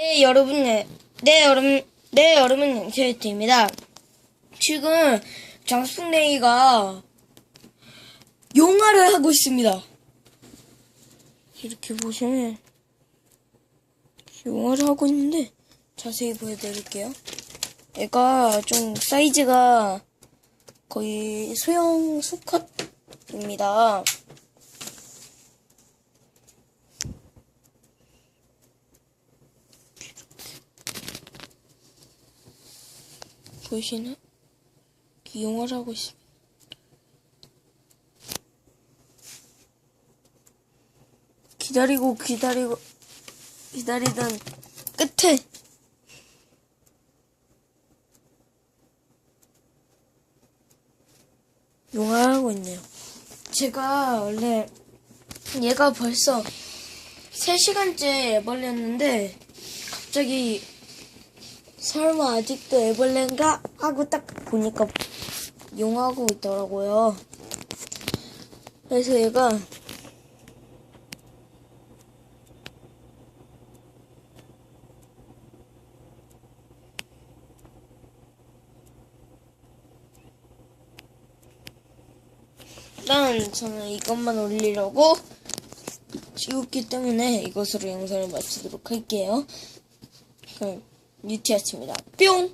네, 여러분, 네, 네, 여러분, 네, 여러분, 제이트입니다. 지금 장숙냉이가 용화를 하고 있습니다. 이렇게 보시면 용화를 하고 있는데 자세히 보여드릴게요. 얘가 좀 사이즈가 거의 소형 수컷입니다. 보이시나? 이용을 하고 있습니다. 기다리고 기다리고 기다리던 끝에 용화하고 있네요. 제가 원래 얘가 벌써 3시간째 애벌레였는데 갑자기 설마 아직도 애벌레인가 하고 딱 보니까 용하고 있더라고요. 그래서 얘가 일단 저는 이것만 올리려고 찍었기 때문에 이것으로 영상을 마치도록 할게요. 그럼 유티아치입니다. 뿅!